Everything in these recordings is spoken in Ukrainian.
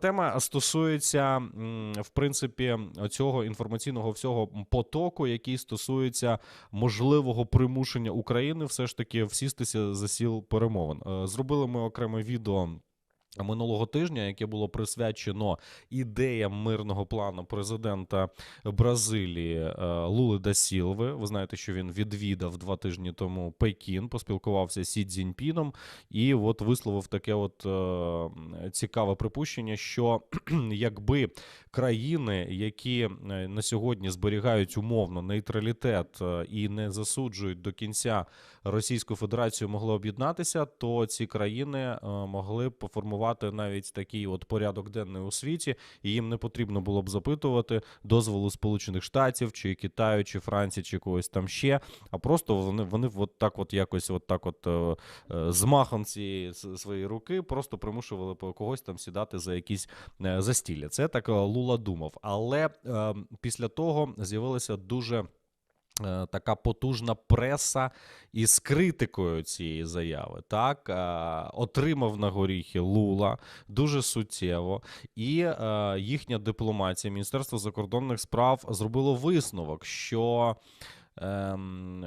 Тема стосується в принципі цього інформаційного всього потоку, який стосується можливого примушення України все ж таки всістися за сіл перемовин. Е, зробили ми окреме відео Минулого тижня, яке було присвячено ідеям мирного плану президента Бразилії е, Лули да Сілви. Ви знаєте, що він відвідав два тижні тому Пекін, поспілкувався з Сі Цзіньпіном і от висловив таке от е, цікаве припущення, що якби країни, які е, на сьогодні зберігають умовно нейтралітет і не засуджують до кінця Російську Федерацію, могли об'єднатися, то ці країни могли б поформувати формувати навіть такий от порядок денний у світі, і їм не потрібно було б запитувати дозволу Сполучених Штатів чи Китаю, чи Франції, чи когось там ще. А просто вони вони от так, от якось, от так, от е, е, з махом цієї своєї руки, просто примушували когось там сідати за якісь е, застілля. Це так Лула думав. Але е, після того з'явилися дуже. Е, така потужна преса із критикою цієї заяви, так? Е, отримав на горіхи Лула дуже суттєво, і е, їхня дипломатія, Міністерство закордонних справ зробило висновок, що ем,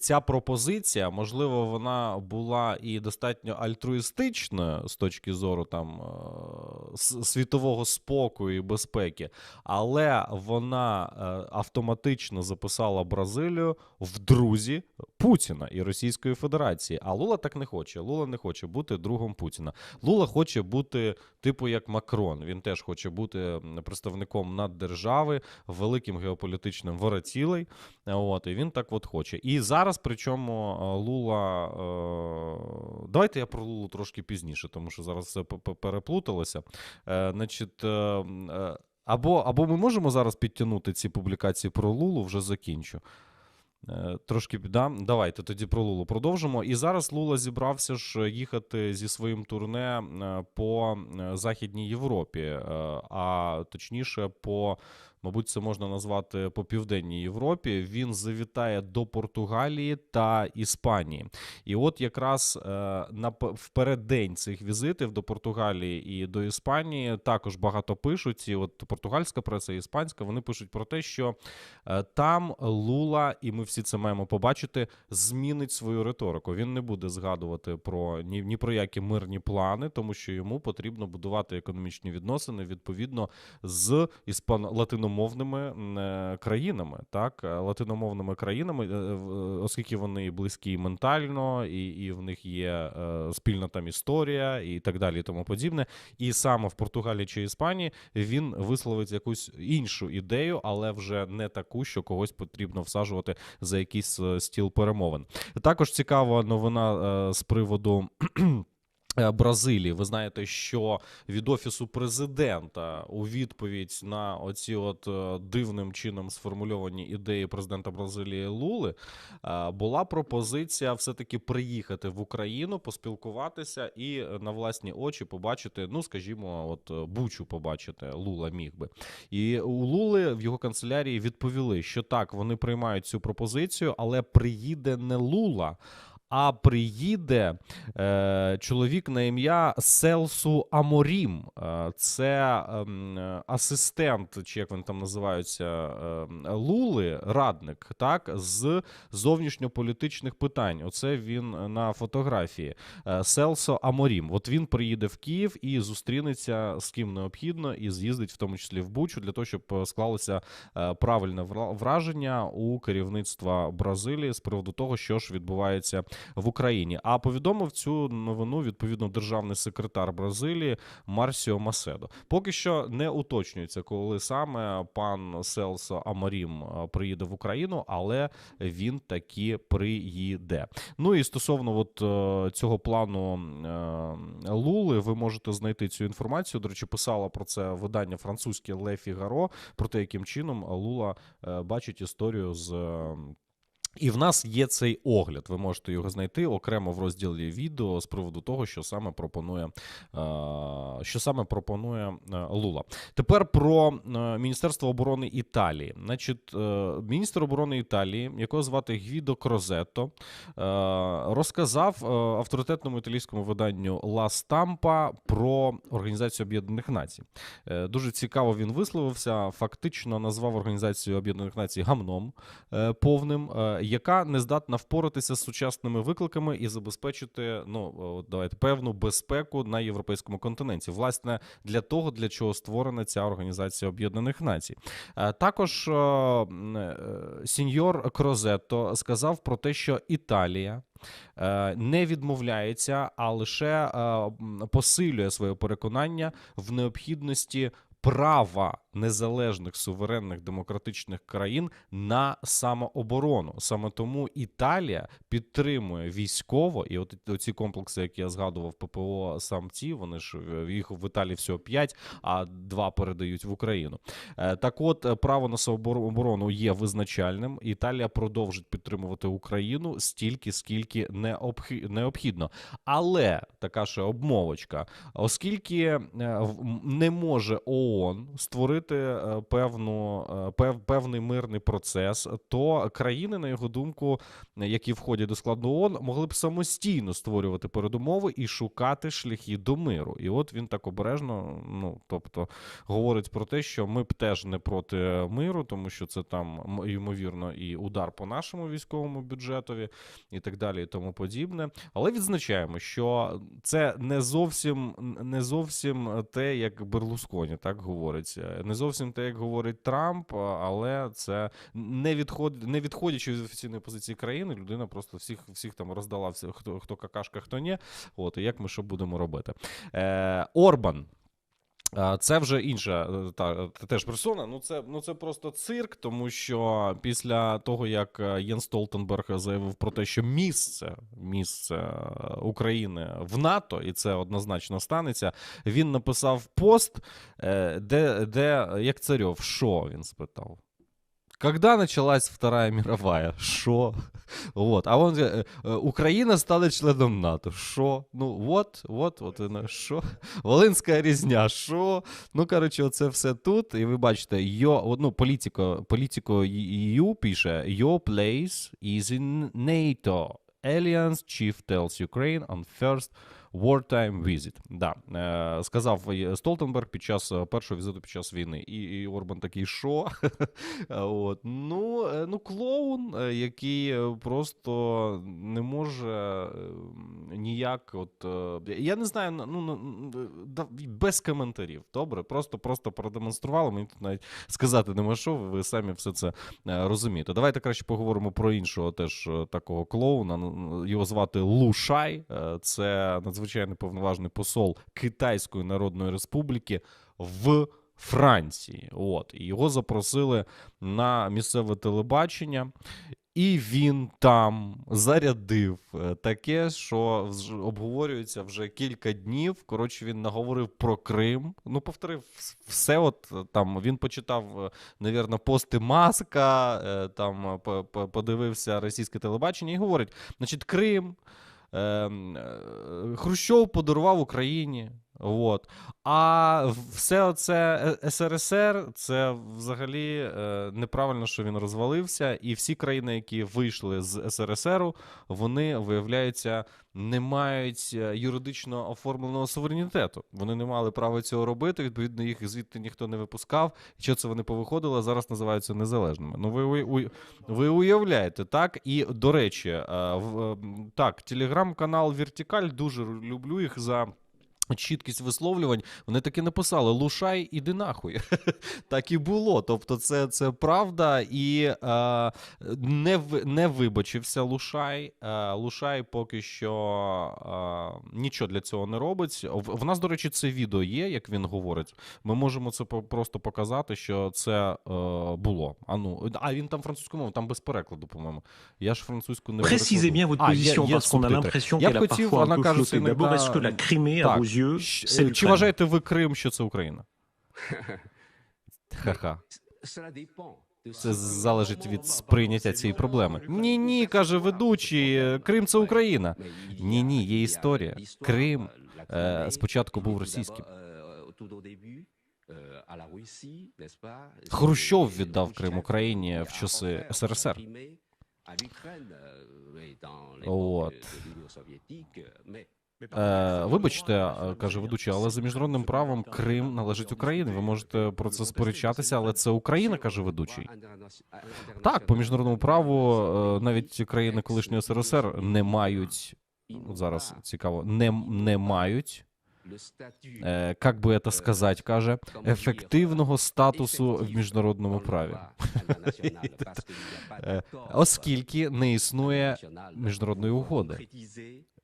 ця пропозиція, можливо, вона була і достатньо альтруїстичною з точки зору там е, світового спокою і безпеки, але вона е, автоматично записала Бразилію в друзі Путіна і Російської Федерації. А Лула так не хоче. Лула не хоче бути другом Путіна. Лула хоче бути, типу, як Макрон. Він теж хоче бути представником наддержави, великим геополітичним воротілей. От і він так от хоче. І зараз, причому, е, Лула. Е... Давайте я про Лулу трошки пізніше, тому що зараз все переплуталося. Е, значить, е, е... Або або ми можемо зараз підтягнути ці публікації про Лулу, вже закінчу. Е, трошки да? Давайте тоді про Лулу продовжимо. І зараз Лула зібрався ж їхати зі своїм турне по Західній Європі, а точніше по мабуть, це можна назвати по південній Європі. Він завітає до Португалії та Іспанії. І от якраз е, на впереддень цих візитів до Португалії і до Іспанії також багато пишуть. І от португальська преса і іспанська вони пишуть про те, що е, там Лула, і ми всі це маємо побачити, змінить свою риторику. Він не буде згадувати про ні, ні про які мирні плани, тому що йому потрібно будувати економічні відносини відповідно з іспан латином латиномовними е, країнами, так е, латиномовними країнами, е, оскільки вони близькі ментально, і і в них є спільна там історія і так далі, і тому подібне. І саме в Португалії чи Іспанії він висловить якусь іншу ідею, але вже не таку, що когось потрібно всаджувати за якийсь стіл перемовин. Також цікава новина з приводу. Е, Бразилії, ви знаєте, що від офісу президента у відповідь на оці от е, дивним чином сформульовані ідеї президента Бразилії Лули е, була пропозиція все-таки приїхати в Україну, поспілкуватися і на власні очі побачити. Ну, скажімо, от Бучу побачити Лула міг би. І у Лули в його канцелярії відповіли, що так вони приймають цю пропозицію, але приїде не Лула а приїде е, чоловік на ім'я Селсу Аморім. Е, це е, асистент, чи як вони там називаються, е, Лули, радник, так, з зовнішньополітичних питань. Оце він на фотографії. Е, Селсо Аморім. От він приїде в Київ і зустрінеться з ким необхідно, і з'їздить в тому числі в Бучу, для того, щоб склалося е, правильне враження у керівництва Бразилії з приводу того, що ж відбувається в Україні. А повідомив цю новину відповідно державний секретар Бразилії Марсіо Маседо. Поки що не уточнюється, коли саме пан Селсо Амарім е, приїде в Україну, але він таки приїде. Ну і стосовно от е, цього плану е, Лули, ви можете знайти цю інформацію. До речі, писала про це видання французьке Ле Фігаро про те, яким чином Лула бачить історію з І в нас є цей огляд. Ви можете його знайти окремо в розділі відео з приводу того, що саме пропонує, е, що саме пропонує е, Лула. Тепер про е, Міністерство оборони Італії. Значить, міністр оборони Італії, якого звати Гвідо Крозетто, розказав авторитетному італійському виданню Ла Стампа про Організацію Об'єднаних Націй. Дуже цікаво він висловився. Фактично назвав Організацію Об'єднаних Націй гамном повним яка не здатна впоратися з сучасними викликами і забезпечити ну давайте певну безпеку на європейському континенті. Власне для того, для чого створена ця організація Об'єднаних Націй. Е, також е, е, сіньор Крозетто сказав про те, що Італія. Не відмовляється, а лише посилює своє переконання в необхідності права незалежних суверенних демократичних країн на самооборону. Саме тому Італія підтримує військово, і от ці комплекси, які я згадував, ППО самці, вони ж е, їх в Італії всього 5, а два передають в Україну. Е, так, от е, право на самооборону є визначальним. Італія продовжить підтримувати Україну стільки, скільки необхідно. Але така ще обмовочка, оскільки не може ООН створити створити е, певну е, пев, певний мирний процес, то країни, на його думку, які входять до складу ООН, могли б самостійно створювати передумови і шукати шляхи до миру. І от він так обережно, ну тобто, говорить про те, що ми б теж не проти миру, тому що це там ймовірно і удар по нашому військовому бюджетові, і так далі, і тому подібне. Але відзначаємо, що це не зовсім не зовсім те, як Берлусконі так говорить не зовсім те, як говорить Трамп, але це не відход, не відходячи від офіційної позиції країни, людина просто всіх всіх там роздала хто хто какашка, хто ні. От і як ми що будемо робити? Е, Орбан. Це вже інша е, та теж персона. Ну це ну це просто цирк, тому що після того як е, Єн Столтенберг заявив про те, що місце місце е, України в НАТО, і це однозначно станеться. Він написав пост, де де як царьов, що він спитав. Когда началась Вторая мировая? Що? Вот. А он э, э, Україна стала членом НАТО. Що? Ну, от, от, от, що? Волинська різня, що? Ну, коротше, це все тут. І ви бачите, йо, ну, політико, політико EU пише: Your place is in NATO. Alliance chief tells Ukraine on first wartime visit. Да, е, Сказав Столтенберг під час е, першого візиту під час війни. І, і Орбан такий, що? От. Ну, е, ну, клоун, який просто не може ніяк. от, Я не знаю, ну, ну без коментарів. Добре, просто просто продемонстрували. Мені тут навіть сказати нема що, ви самі все це розумієте. Давайте краще поговоримо про іншого теж такого клоуна. Його звати Лушай. Це надзвичайно повноважний посол Китайської Народної Республіки в Франції. От і його запросили на місцеве телебачення. І він там зарядив е, таке, що обговорюється вже кілька днів. Коротше, він наговорив про Крим. Ну, повторив все. От там він почитав, е, навірно, пости Маска, е, там подивився російське телебачення і говорить: значить, Крим. Ем, е, Хрущов подарував Україні. От. А все це СРСР, це взагалі е, неправильно, що він розвалився, і всі країни, які вийшли з СРСР, вони виявляються не мають е, юридично оформленого суверенітету. Вони не мали права цього робити. Відповідно, їх звідти ніхто не випускав. Що це вони повиходили, зараз називаються незалежними. Ну ви ви, ви уявляєте, так? І до речі, е, в так, телеграм-канал Вертикаль дуже люблю їх за. Чіткість висловлювань, вони таки написали: Лушай, іди нахуй. так і було. Тобто, це це правда, і е, не не вибачився Лушай. Е, Лушай поки що е, нічого для цього не робить. В, в нас, до речі, це відео є, як він говорить. Ми можемо це просто показати, що це е, було. А ну, а він там французькою мовою, там без перекладу, по-моєму. Я ж французьку не Précisez bien votre position, parce qu'on a l'impression qu'elle a parfois un peu flotté. D'abord, est-ce que la Crimée, à vos yeux, Чи вважаєте ви Крим, що це Україна? Ха-ха. Це залежить від сприйняття цієї проблеми. Ні, ні, каже ведучий. Крим це Україна. Ні, ні, є історія. Крим е, спочатку був російським. Хрущов віддав Крим Україні в часи СРСР. От. Е, вибачте, каже ведучий, але за міжнародним правом Крим належить Україні. Ви можете про це сперечатися, але це Україна, каже ведучий. Так, по міжнародному праву е, навіть країни колишньої СРСР не мають зараз цікаво, не, не мають. Е, як би це сказати, каже, ефективного статусу в міжнародному праві, Е, оскільки не існує міжнародної угоди.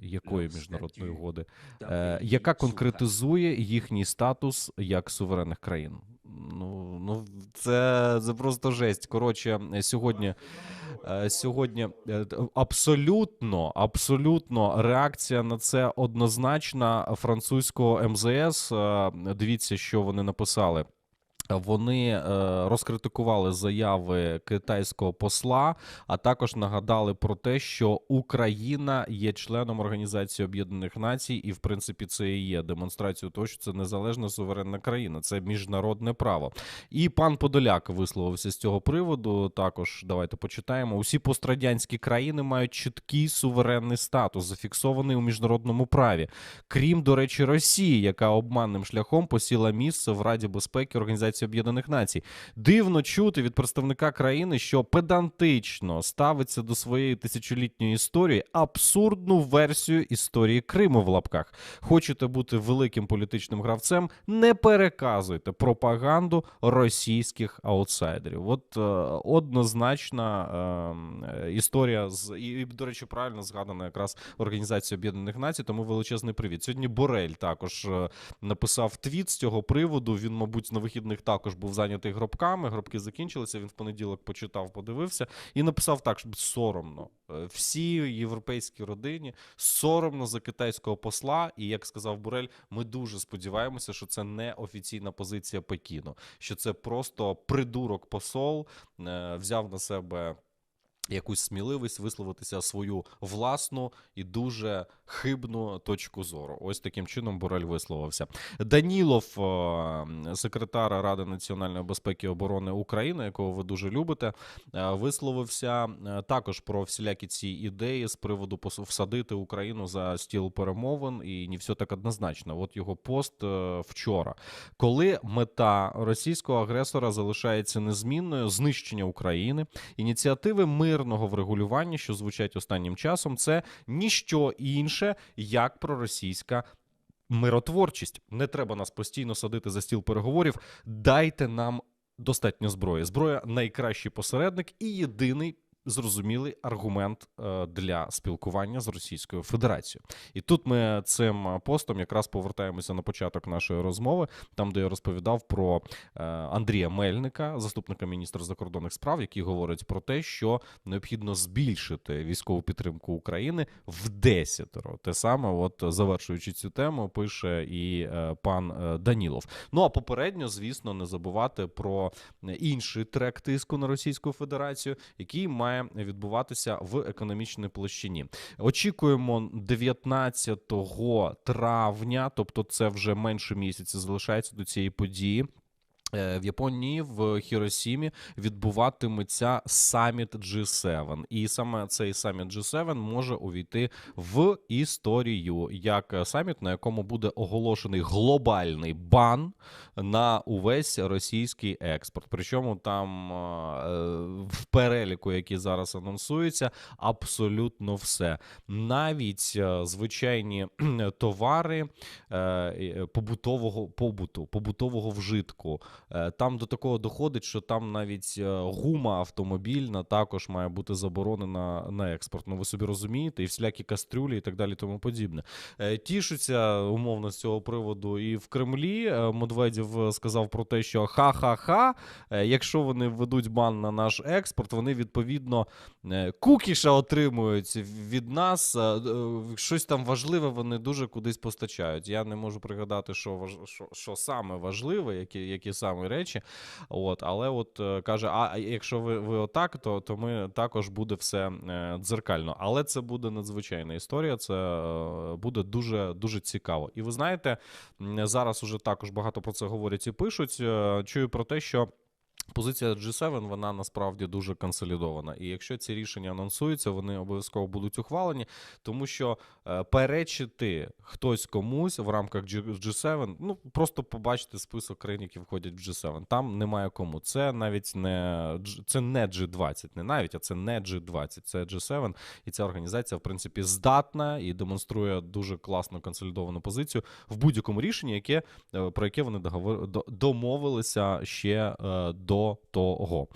Якої міжнародної угоди, е, яка конкретизує їхній статус як суверенних країн? Ну ну це, це просто жесть. Коротше, сьогодні. Е, Сьогодні е, абсолютно, абсолютно реакція на це однозначна французького МЗС. Дивіться, що вони написали. Вони е, розкритикували заяви китайського посла, а також нагадали про те, що Україна є членом Організації Об'єднаних Націй, і в принципі це і є демонстрацією того, що це незалежна суверенна країна, це міжнародне право. І пан Подоляк висловився з цього приводу. Також давайте почитаємо. Усі пострадянські країни мають чіткий суверенний статус, зафіксований у міжнародному праві, крім до речі, Росії, яка обманним шляхом посіла місце в Раді безпеки організації. Об'єднаних Націй. Дивно чути від представника країни, що педантично ставиться до своєї тисячолітньої історії абсурдну версію історії Криму в лапках. Хочете бути великим політичним гравцем? Не переказуйте пропаганду російських аутсайдерів. От е, однозначна е, історія з і, до речі, правильно згадана якраз Організація Об'єднаних Націй. Тому величезний привіт. Сьогодні Борель також е, написав твіт з цього приводу. Він, мабуть, на вихідних також був зайнятий гробками. Гробки закінчилися. Він в понеділок почитав, подивився і написав так, щоб соромно всій європейській родині соромно за китайського посла. І як сказав Бурель, ми дуже сподіваємося, що це не офіційна позиція Пекіну, що це просто придурок посол е, взяв на себе. Якусь сміливість висловитися свою власну і дуже хибну точку зору. Ось таким чином Борель висловився. Данілов, секретар Ради національної безпеки і оборони України, якого ви дуже любите, висловився також про всілякі ці ідеї з приводу всадити Україну за стіл перемовин, і не все так однозначно. От його пост вчора, коли мета російського агресора залишається незмінною, знищення України, ініціативи мир мирного врегулювання, що звучать останнім часом, це ніщо інше, як проросійська. Миротворчість не треба нас постійно садити за стіл переговорів. Дайте нам достатньо зброї. Зброя найкращий посередник і єдиний зрозумілий аргумент е, для спілкування з Російською Федерацією. І тут ми цим постом якраз повертаємося на початок нашої розмови, там де я розповідав про е, Андрія Мельника, заступника міністра закордонних справ, який говорить про те, що необхідно збільшити військову підтримку України в десятеро. Те саме, от завершуючи цю тему, пише і е, пан Данілов. Ну а попередньо, звісно, не забувати про інший трек тиску на Російську Федерацію, який має має відбуватися в економічній площині. Очікуємо 19 травня, тобто це вже менше місяця залишається до цієї події. Е, в Японії в Хіросімі відбуватиметься саміт G7. і саме цей саміт G7 може увійти в історію як саміт, на якому буде оголошений глобальний бан на увесь російський експорт. Причому там е, в переліку, який зараз анонсується, абсолютно все, навіть е, звичайні товари побутового побуту, побутового вжитку. Е, там до такого доходить, що там навіть е, гума автомобільна також має бути заборонена на експорт. Ну ви собі розумієте, і всілякі кастрюлі, і так далі, тому подібне. Е, тішуться умовно з цього приводу. І в Кремлі Медведєв сказав про те, що ха-ха-ха, якщо вони введуть бан на наш експорт, вони відповідно кукіша отримують від нас. Щось там важливе, вони дуже кудись постачають. Я не можу пригадати, що що, що саме важливе, які, які саме самі речі. От, але от е, каже: а якщо ви ви отак, то то ми також буде все е, дзеркально. Але це буде надзвичайна історія. Це е, буде дуже дуже цікаво. І ви знаєте, зараз уже також багато про це говорять і пишуть. Чую про те, що. Позиція G7, вона насправді дуже консолідована. І якщо ці рішення анонсуються, вони обов'язково будуть ухвалені, тому що е, перечити хтось комусь в рамках G7, ну просто побачите список країн, які входять в G7. Там немає кому. Це навіть не це не G20, не навіть, а це не G20, це G7. І ця організація, в принципі, здатна і демонструє дуже класну консолідовану позицію в будь-якому рішенні, яке е, про яке вони домовилися ще е, до того.